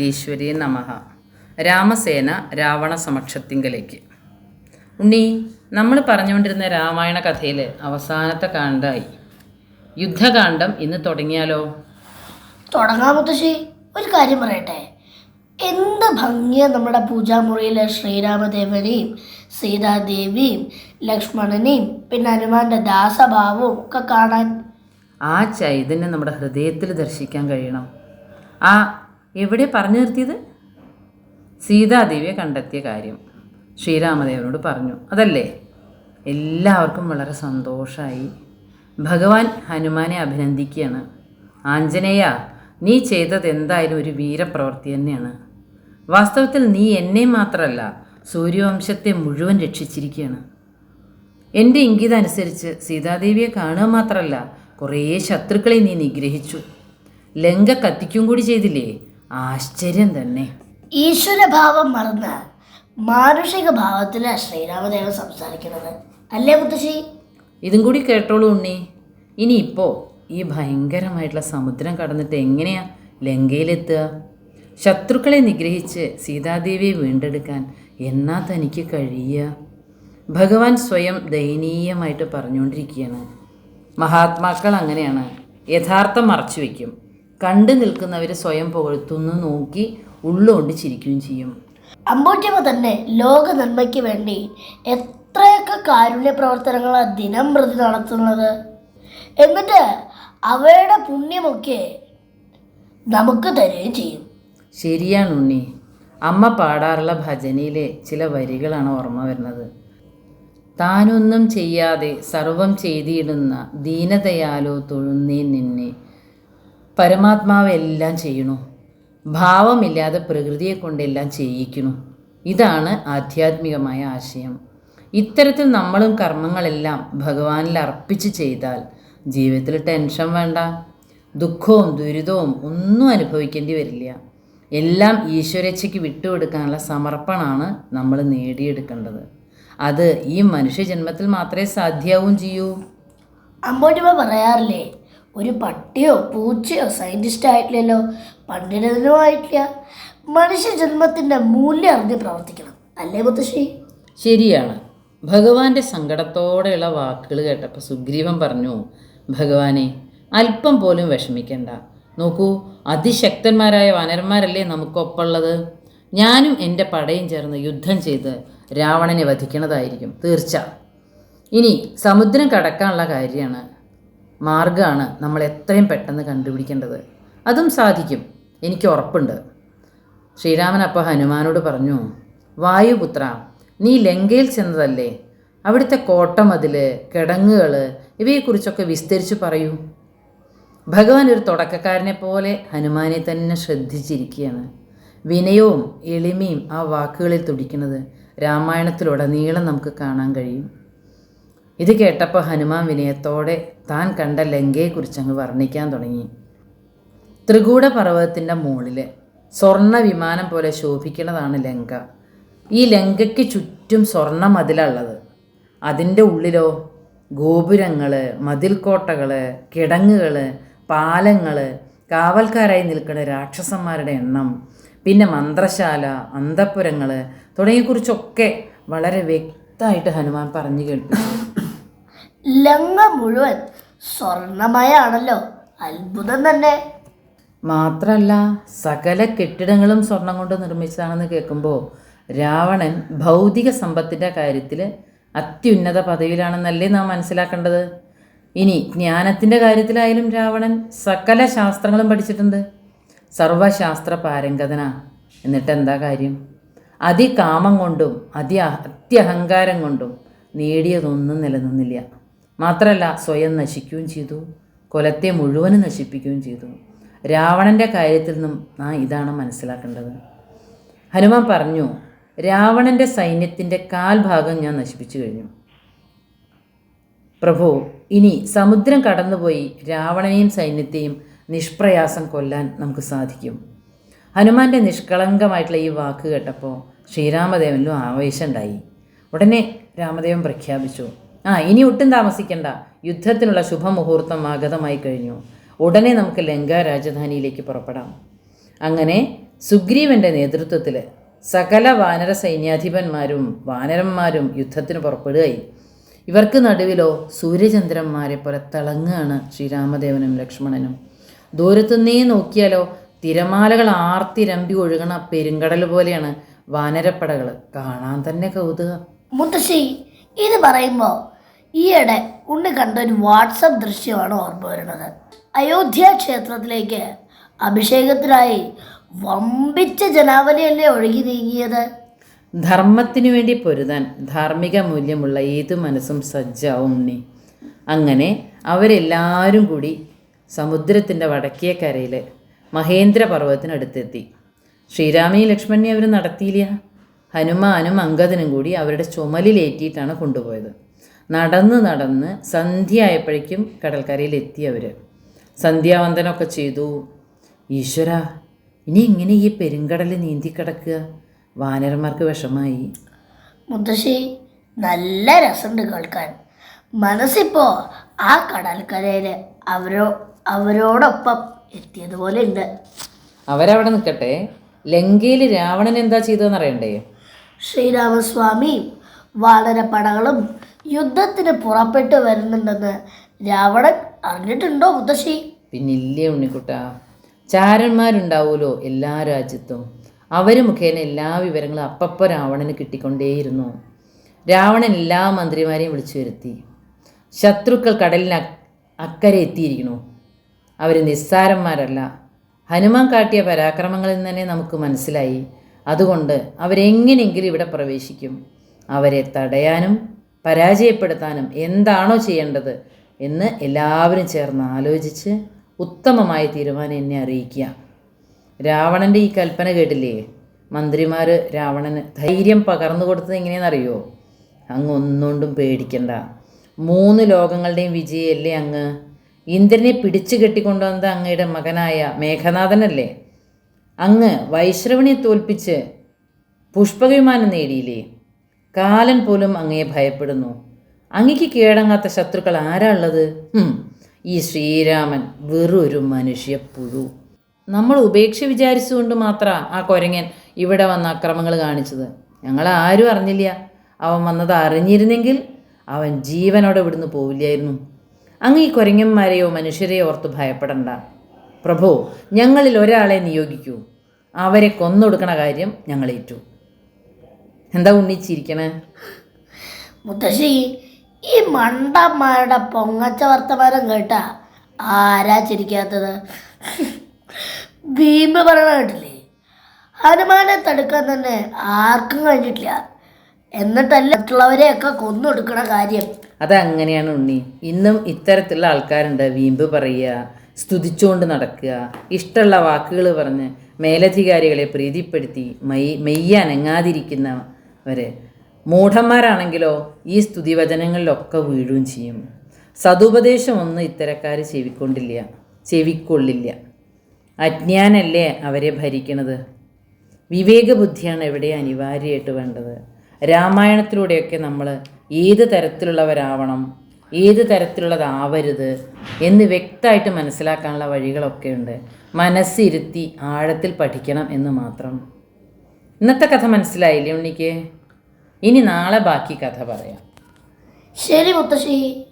ഈശ്വരി നമഹ രാമസേന രാവണ സമക്ഷത്തിങ്കലേക്ക് ഉണ്ണി നമ്മൾ പറഞ്ഞുകൊണ്ടിരുന്ന രാമായണ കഥയിൽ അവസാനത്തെ കാണ്ടായി യുദ്ധകാന്ഡം ഇന്ന് തുടങ്ങിയാലോ? തുടങ്ങാൻ മുത്തശ്ശി. ഒരു കാര്യം പറയട്ടെ. എന്ത് ഭംഗിയ നമ്മുടെ പൂജാമുറിയിലെ ശ്രീരാമദേവനെയും സീതാദേവിയും ലക്ഷ്മണനെയും പിന്നെ ഹനുമാന്റെ ദാസഭാവവും ഒക്കെ കാണാൻ. ആ ചൈതന്യം നമ്മുടെ ഹൃദയത്തിൽ ദർശിക്കാൻ കഴിയണം. ആ എവിടെ പറഞ്ഞു നിർത്തിയത്? സീതാദേവിയെ കണ്ടെത്തിയ കാര്യം ശ്രീരാമദേവനോട് പറഞ്ഞു. അതല്ലേ? എല്ലാവർക്കും വളരെ സന്തോഷമായി ഭഗവാൻ ഹനുമാനെ അഭിനന്ദിക്കുകയാണ്. ആഞ്ജനേയ നീ ചെയ്തത് എന്തായാലും ഒരു വീരപ്രവൃത്തി തന്നെയാണ്. വാസ്തവത്തിൽ നീ എന്നെ മാത്രമല്ല സൂര്യവംശത്തെ മുഴുവൻ രക്ഷിച്ചിരിക്കുകയാണ്. എന്റെ ഇംഗിതം അനുസരിച്ച് സീതാദേവിയെ കാണുക മാത്രമല്ല കുറേ ശത്രുക്കളെ നീ നിഗ്രഹിച്ചു. ലങ്ക കത്തിക്കും കൂടി ചെയ്തില്ലേ? ആശ്ചര്യം തന്നെ. ഈശ്വരഭാവം മറന്ന് മാനുഷിക ഭാവത്തിലാണ് ശ്രീരാമദേവൻ സംസാരിക്കുന്നത്. അല്ലേ മുത്തശ്ശി? ഇതും കൂടി കേട്ടോളൂ ഉണ്ണി. ഇനി ഇപ്പോ ഈ ഭയങ്കരമായിട്ടുള്ള സമുദ്രം കടന്നിട്ട് എങ്ങനെയാ ലങ്കയിലെത്തുക? ശത്രുക്കളെ നിഗ്രഹിച്ച് സീതാദേവിയെ വീണ്ടെടുക്കാൻ എന്നാ തനിക്ക് കഴിയുക? ഭഗവാൻ സ്വയം ദയനീയമായിട്ട് പറഞ്ഞുകൊണ്ടിരിക്കുകയാണ്. മഹാത്മാക്കൾ അങ്ങനെയാണ്. യഥാർത്ഥം മറച്ചു വയ്ക്കും കണ്ടു നിൽക്കുന്നവർ സ്വയം പുകഴ്ത്തുന്നു നോക്കി ഉള്ളുകൊണ്ട് ചിരിക്കുകയും ചെയ്യും. അമ്പൂറ്റമ്മ തന്നെ ലോക നന്മയ്ക്ക് വേണ്ടി എത്രയൊക്കെ കാരുണ്യ പ്രവർത്തനങ്ങളാണ് ദിനം പ്രതി നടത്തുന്നത്. എന്നിട്ട് അവയുടെ പുണ്യമൊക്കെ നമുക്ക് തരുകയും ചെയ്യും. ശരിയാണ് ഉണ്ണി. അമ്മ പാടാറുള്ള ഭജനയിലെ ചില വരികളാണ് ഓർമ്മ വരുന്നത്. താനൊന്നും ചെയ്യാതെ സർവം ചെയ്തിടുന്ന ദീനതയാലോ തൊഴുന്നേ നിന്നെ. പരമാത്മാവ് എല്ലാം ചെയ്യണു ഭാവമില്ലാതെ പ്രകൃതിയെ കൊണ്ടെല്ലാം ചെയ്യിക്കണു ഇതാണ് ആധ്യാത്മികമായ ആശയം. ഇത്തരത്തിൽ നമ്മളും കർമ്മങ്ങളെല്ലാം ഭഗവാനിൽ അർപ്പിച്ച് ചെയ്താൽ ജീവിതത്തിൽ ടെൻഷൻ വേണ്ട. ദുഃഖവും ദുരിതവും ഒന്നും അനുഭവിക്കേണ്ടി വരില്ല. എല്ലാം ഈശ്വരച്ഛയ്ക്ക് വിട്ടുകൊടുക്കാനുള്ള സമർപ്പണമാണ് നമ്മൾ നേടിയെടുക്കേണ്ടത്. അത് ഈ മനുഷ്യജന്മത്തിൽ മാത്രമേ സാധ്യമാവും ചെയ്യൂ. അമ്പോട്ടിമ പറയാറില്ലേ ഒരു പട്ടിയോ പൂച്ചയോ സയന്റിസ്റ്റ് ആയിട്ടില്ലല്ലോ. പണ്ഡിതനോ ആയിട്ടില്ല. മനുഷ്യ ജന്മത്തിന്റെ മൂല്യം അറിഞ്ഞ് പ്രവർത്തിക്കണം. അല്ലേ മുത്തശ്ശി? ശരിയാണ്. ഭഗവാന്റെ സങ്കടത്തോടെയുള്ള വാക്കുകൾ കേട്ടപ്പോൾ സുഗ്രീവൻ പറഞ്ഞു ഭഗവാനെ അല്പം പോലും വിഷമിക്കണ്ട. നോക്കൂ അതിശക്തന്മാരായ വാനരന്മാരല്ലേ നമുക്കൊപ്പമുള്ളത്? ഞാനും എന്റെ പടയും ചേർന്ന് യുദ്ധം ചെയ്ത് രാവണനെ വധിക്കണതായിരിക്കും തീർച്ച. ഇനി സമുദ്രം കടക്കാനുള്ള കാര്യമാണ് മാർഗമാണ് നമ്മൾ എത്രയും പെട്ടെന്ന് കണ്ടുപിടിക്കേണ്ടത്. അതും സാധിക്കും. എനിക്ക് ഉറപ്പുണ്ട്. ശ്രീരാമൻ അപ്പ ഹനുമാനോട് പറഞ്ഞു വായുപുത്ര നീ ലങ്കയിൽ ചെന്നതല്ലേ? അവിടുത്തെ കോട്ടമതിൽ കിടങ്ങുകൾ ഇവയെക്കുറിച്ചൊക്കെ വിസ്തരിച്ചു പറയൂ. ഭഗവാൻ ഒരു തുടക്കക്കാരനെ പോലെ ഹനുമാനെ തന്നെ ശ്രദ്ധിച്ചിരിക്കുകയാണ്. വിനയവും എളിമയും ആ വാക്കുകളിൽ തുടിക്കുന്നത് രാമായണത്തിലുടനീളം നമുക്ക് കാണാൻ കഴിയും. ഇത് കേട്ടപ്പോൾ ഹനുമാൻ വിനയത്തോടെ താൻ കണ്ട ലങ്കയെക്കുറിച്ച് അങ്ങ് വർണിക്കാൻ തുടങ്ങി. ത്രികൂട പർവതത്തിന്റെ മുകളിൽ സ്വർണ വിമാനം പോലെ ശോഭിക്കുന്നതാണ് ലങ്ക. ഈ ലങ്കയ്ക്ക് ചുറ്റും സ്വർണ മതിലുള്ളത് അതിന്റെ ഉള്ളിലോ ഗോപുരങ്ങൾ മതിൽക്കോട്ടകൾ കിടങ്ങുകൾ പാലങ്ങൾ കാവൽക്കാരായി നിൽക്കുന്ന രാക്ഷസന്മാരുടെ എണ്ണം പിന്നെ മന്ത്രശാല അന്തപ്പുരങ്ങൾ തുടങ്ങിയെക്കുറിച്ചൊക്കെ വളരെ വ്യക്തമായിട്ട് ഹനുമാൻ പറഞ്ഞു കേൾപ്പിച്ചു ലങ്ക മുഴുവൻ സ്വർണമയാണല്ലോ. അത്ഭുതം തന്നെ. മാത്രമല്ല സകല കെട്ടിടങ്ങളും സ്വർണം കൊണ്ട് നിർമ്മിച്ചതാണെന്ന് കേൾക്കുമ്പോൾ രാവണൻ ഭൗതിക സമ്പത്തിന്റെ കാര്യത്തിൽ അത്യുന്നത പദവിയിലാണെന്നല്ലേ നാം മനസ്സിലാക്കേണ്ടത്? ഇനി ജ്ഞാനത്തിന്റെ കാര്യത്തിലായാലും രാവണൻ സകല ശാസ്ത്രങ്ങളും പഠിച്ചിട്ടുണ്ട്. സർവശാസ്ത്ര പാരംഗതന. എന്നിട്ട് എന്താ കാര്യം? അതികാമം കൊണ്ടും അതി അത്യഹങ്കാരം കൊണ്ടും നേടിയതൊന്നും നിലനിന്നില്ല. മാത്രമല്ല സ്വയം നശിക്കുകയും ചെയ്തു. കൊലത്തെ മുഴുവനും നശിപ്പിക്കുകയും ചെയ്തു. രാവണന്റെ കാര്യത്തിൽ നിന്നും നാം ഇതാണ് മനസ്സിലാക്കേണ്ടത്. ഹനുമാൻ പറഞ്ഞു രാവണന്റെ സൈന്യത്തിന്റെ കാൽഭാഗം ഞാൻ നശിപ്പിച്ചു കഴിഞ്ഞു. പ്രഭു ഇനി സമുദ്രം കടന്നുപോയി രാവണനെയും സൈന്യത്തെയും നിഷ്പ്രയാസം കൊല്ലാൻ നമുക്ക് സാധിക്കും. ഹനുമാന്റെ നിഷ്കളങ്കമായിട്ടുള്ള ഈ വാക്ക് കേട്ടപ്പോൾ ശ്രീരാമദേവനിലും ആവേശമുണ്ടായി ഉടനെ രാമദേവൻ പ്രഖ്യാപിച്ചു ആ ഇനി ഒട്ടും താമസിക്കണ്ട. യുദ്ധത്തിനുള്ള ശുഭമുഹൂർത്തം ആഗതമായി കഴിഞ്ഞു. ഉടനെ നമുക്ക് ലങ്ക രാജധാനിയിലേക്ക് പുറപ്പെടാം. അങ്ങനെ സുഗ്രീവന്റെ നേതൃത്വത്തിൽ സകല വാനര സൈന്യാധിപന്മാരും വാനരന്മാരും യുദ്ധത്തിന് പുറപ്പെടുകയായി. ഇവർക്ക് നടുവിലോ സൂര്യചന്ദ്രന്മാരെ പോലെ തിളങ്ങുകയാണ് ശ്രീരാമദേവനും ലക്ഷ്മണനും. ദൂരത്തുനിന്നേ നോക്കിയാലോ തിരമാലകൾ ആർത്തിരമ്പി ഒഴുകണ പെരുങ്കടൽ പോലെയാണ് വാനരപ്പടകൾ കാണാൻ തന്നെ കൗതുകം. മുത്തശ്ശി ഇത് പറയുമ്പോൾ ഈയിടെ ഉണ്ണി കണ്ട ഒരു വാട്സപ്പ് ദൃശ്യമാണ് ഓർമ്മ വരുന്നത്. അയോധ്യ ക്ഷേത്രത്തിലേക്ക് അഭിഷേകത്തിനായി വമ്പിച്ച ജനാവലിയല്ലേ ഒഴുകി നീങ്ങിയത്? ധർമ്മത്തിനു വേണ്ടി പൊരുതാൻ ധാർമ്മിക മൂല്യമുള്ള ഏതു മനസ്സും സജ്ജാവും ഉണ്ണി. അങ്ങനെ അവരെല്ലാവരും കൂടി സമുദ്രത്തിന്റെ വടക്കേ കരയിൽ മഹേന്ദ്ര പർവതത്തിനടുത്തെത്തി. ശ്രീരാമയും ലക്ഷ്മണനെ അവർ നടത്തിയില്ല. ഹനുമാനും അങ്കദനും കൂടി അവരുടെ ചുമലിലേറ്റിയിട്ടാണ് കൊണ്ടുപോയത്. നടന്ന് നടന്ന് സന്ധ്യ ആയപ്പോഴേക്കും കടൽക്കരയിലെത്തി അവർ സന്ധ്യാവന്തനമൊക്കെ ചെയ്തു. ഈശ്വര ഇനി എങ്ങനെ ഈ പെരുങ്കടലിൽ നീന്തിക്കിടക്കുക? വാനരന്മാർക്ക് വിഷമായി. മുത്തശ്ശി നല്ല രസമുണ്ട് കേൾക്കാൻ. മനസ്സിപ്പോ ആ കടൽക്കരയിൽ അവരോ അവരോടൊപ്പം എത്തിയതുപോലെ ഉണ്ട്. അവരവിടെ നിൽക്കട്ടെ. ലങ്കയിൽ രാവണൻ എന്താ ചെയ്തതെന്ന് അറിയണ്ടേ? ശ്രീരാമസ്വാമിയും വാനരപ്പടകളും യുദ്ധത്തിന് പുറപ്പെട്ടു വരുന്നുണ്ടെന്ന് രാവണൻ അറിഞ്ഞിട്ടുണ്ടോ മുത്തശ്ശി? പിന്നില്ലേ ഉണ്ണിക്കുട്ട. ചാരന്മാരുണ്ടാവുമല്ലോ എല്ലാ രാജ്യത്തും. അവർ മുഖേന എല്ലാ വിവരങ്ങളും അപ്പപ്പോൾ രാവണന് കിട്ടിക്കൊണ്ടേയിരുന്നു. രാവണൻ എല്ലാ മന്ത്രിമാരെയും വിളിച്ചു വരുത്തി. ശത്രുക്കൾ കടലിന് അക്കരെ എത്തിയിരിക്കണു അവർ നിസ്സാരന്മാരല്ല. ഹനുമാൻ കാട്ടിയ പരാക്രമങ്ങളിൽ നിന്ന് തന്നെ നമുക്ക് മനസ്സിലായി. അതുകൊണ്ട് അവരെങ്ങനെയെങ്കിലും ഇവിടെ പ്രവേശിക്കും. അവരെ തടയാനും പരാജയപ്പെടുത്താനും എന്താണോ ചെയ്യേണ്ടത് എന്ന് എല്ലാവരും ചേർന്ന് ആലോചിച്ച് ഉത്തമമായ തീരുമാനം എന്നെ അറിയിക്കുക. രാവണന്റെ ഈ കൽപ്പന കേട്ടില്ലേ? മന്ത്രിമാർ രാവണന് ധൈര്യം പകർന്നു കൊടുത്തത് എങ്ങനെയെന്നറിയോ അങ്ങ് ഒന്നുകൊണ്ടും പേടിക്കണ്ട. മൂന്ന് ലോകങ്ങളുടെയും വിജയല്ലേ അങ്ങ്. ഇന്ദ്രനെ പിടിച്ചു കെട്ടിക്കൊണ്ടുവന്നത് അങ്ങയുടെ മകനായ മേഘനാഥനല്ലേ? അങ്ങ് വൈശ്രവണിയെ തോൽപ്പിച്ച് പുഷ്പവിമാനം നേടിയില്ലേ? കാലൻ പോലും അങ്ങയെ ഭയപ്പെടുന്നു. അങ്ങയ്ക്ക് കീഴടങ്ങാത്ത ശത്രുക്കൾ ആരാ ഉള്ളത്? ഈ ശ്രീരാമൻ വെറൊരു മനുഷ്യപ്പുഴു നമ്മൾ ഉപേക്ഷ വിചാരിച്ചുകൊണ്ട് മാത്ര ആ കൊരങ്ങൻ ഇവിടെ വന്ന അക്രമങ്ങൾ കാണിച്ചത്. ഞങ്ങൾ ആരും അറിഞ്ഞില്ല. അവൻ വന്നത് അറിഞ്ഞിരുന്നെങ്കിൽ അവൻ ജീവനോടെ ഇവിടുന്ന് പോവില്ലായിരുന്നു. അങ്ങ് ഈ കൊരങ്ങന്മാരെയോ മനുഷ്യരെയോ ഓർത്ത് ഭയപ്പെടണ്ട. പ്രഭോ ഞങ്ങളിൽ ഒരാളെ നിയോഗിക്കൂ. അവരെ കൊന്നൊടുക്കണ കാര്യം ഞങ്ങൾ ഏറ്റു. എന്താ ഉണ്ണിച്ചിരിക്കണേ? മുത്തശ്ശി ഈ മണ്ടന്മാരുടെ പൊങ്ങച്ച വർത്തമാനം കേട്ടാ ആരാ ചിരിക്കാത്തത്? ഭീമ പറയണ കേട്ടില്ലേ? ഹനുമാനെ തടുക്കാൻ തന്നെ ആർക്കും കഴിഞ്ഞിട്ടില്ല. എന്നിട്ടല്ല മറ്റുള്ളവരെയൊക്കെ കൊന്നൊടുക്കണ കാര്യം. അതങ്ങനെയാണ് ഉണ്ണി. ഇന്നും ഇത്തരത്തിലുള്ള ആൾക്കാരുണ്ട് വീമ്പ് പറയുക സ്തുതിച്ചുകൊണ്ട് നടക്കുക ഇഷ്ടമുള്ള വാക്കുകൾ പറഞ്ഞ് മേലധികാരികളെ പ്രീതിപ്പെടുത്തി മെയ് മെയ്യ അനങ്ങാതിരിക്കുന്നവര് മൂഢന്മാരാണെങ്കിലോ ഈ സ്തുതിവചനങ്ങളിലൊക്കെ വീഴുകയും ചെയ്യും. സതുപദേശമൊന്നും ഇത്തരക്കാർ ചെവിക്കൊണ്ടില്ല ചെവിക്കൊള്ളില്ല. അജ്ഞാനല്ലേ അവരെ ഭരിക്കണത്? വിവേകബുദ്ധിയാണ് എവിടെ അനിവാര്യമായിട്ട് വേണ്ടത്? രാമായണത്തിലൂടെയൊക്കെ നമ്മൾ ഏത് തരത്തിലുള്ളവരാവണം ഏത് തരത്തിലുള്ളതാവരുത് എന്ന് വ്യക്തമായിട്ട് മനസ്സിലാക്കാനുള്ള വഴികളൊക്കെ ഉണ്ട് മനസ്സിരുത്തി ആഴത്തിൽ പഠിക്കണം എന്ന് മാത്രം. ഇന്നത്തെ കഥ മനസ്സിലായില്ലേ ഉണ്ണിക്ക്? ഇനി നാളെ ബാക്കി കഥ പറയാം. ശരി മുത്തശ്ശി.